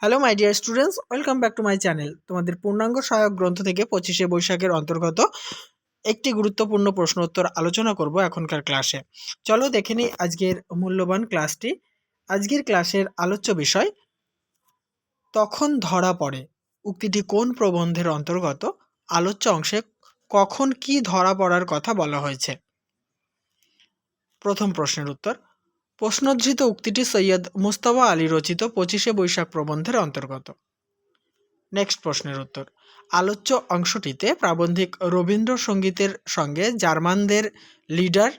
Hello my dear students welcome back to my channel তোমাদের পূর্ণাঙ্গ সহায়ক গ্রন্থ থেকে পঁচিশে বৈশাখের অন্তর্গত একটি গুরুত্বপূর্ণ প্রশ্ন উত্তর আলোচনা করব এখনকার ক্লাসে চলো দেখে নিই আজকের মূল্যবান ক্লাসটি আজকের ক্লাসের আলোচ্য বিষয়, তখন ধরা পড়ে। উক্তিটি কোন প্রবন্ধের অন্তর্গত? আলোচ্য অংশে কখন কি ধরা পড়ার কথা বলা হয়েছে? প্রথম প্রশ্নের উত্তর প্রশ্নোদ্ধৃত উক্তিটি সৈয়দ মুস্তাফা আলী রচিত পঁচিশে বৈশাখ প্রবন্ধের অন্তর্গত। নেক্সট প্রশ্নের উত্তর। আলোচ্য অংশটিতে প্রাবন্ধিক রবীন্দ্রসঙ্গীতের সঙ্গে জার্মানদের লিডার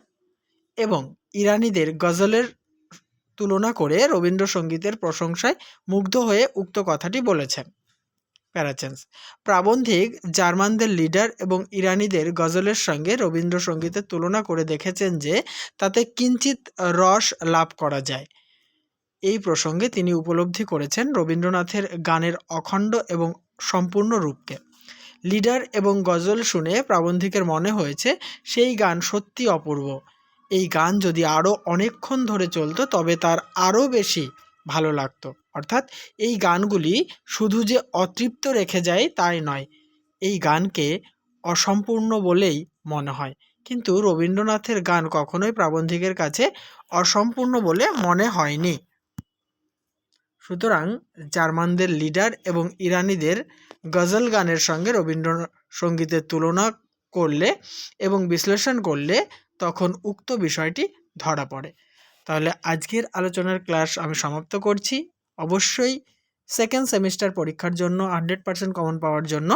এবং ইরানিদের গজলের তুলনা করে রবীন্দ্রসঙ্গীতের প্রশংসায় মুগ্ধ হয়ে উক্ত কথাটি বলেছেন। প্যারাচেন্স প্রাবন্ধিক জার্মানদের লিডার এবং ইরানিদের গজলের সঙ্গে রবীন্দ্রসঙ্গীতের তুলনা করে দেখেছেন যে তাতে কিঞ্চিত রস লাভ করা যায়। এই প্রসঙ্গে তিনি উপলব্ধি করেছেন রবীন্দ্রনাথের গানের অখণ্ড এবং সম্পূর্ণ রূপকে। লিডার এবং গজল শুনে প্রাবন্ধিকের মনে হয়েছে, সেই গান সত্যি অপূর্ব। এই গান যদি আরও অনেকক্ষণ ধরে চলতো, তবে তার আরও বেশি ভালো লাগতো। অর্থাৎ এই গানগুলি শুধু যে অতৃপ্ত রেখে যায় তাই নয়, এই গানকে অসম্পূর্ণ বলেই মনে হয়। কিন্তু রবীন্দ্রনাথের গান কখনোই প্রাবন্ধিকের কাছে অসম্পূর্ণ বলে মনে হয়নি। সুতরাং জার্মানদের লিডার এবং ইরানিদের গজল গানের সঙ্গে রবীন্দ্রসঙ্গীতের তুলনা করলে এবং বিশ্লেষণ করলে তখন উক্ত বিষয়টি ধরা পড়ে। তাহলে আজকের আলোচনার ক্লাস আমি সমাপ্ত করছি। অবশ্যই সেকেন্ড সেমিস্টার পরীক্ষার জন্য হান্ড্রেড পার্সেন্ট কমন পাওয়ার জন্য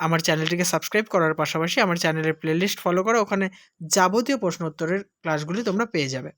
আমার চ্যানেলটিকে সাবস্ক্রাইব করার পাশাপাশি আমার চ্যানেলের প্লেলিস্ট ফলো করো। ওখানে যাবতীয় প্রশ্ন উত্তরের ক্লাসগুলি তোমরা পেয়ে যাবে।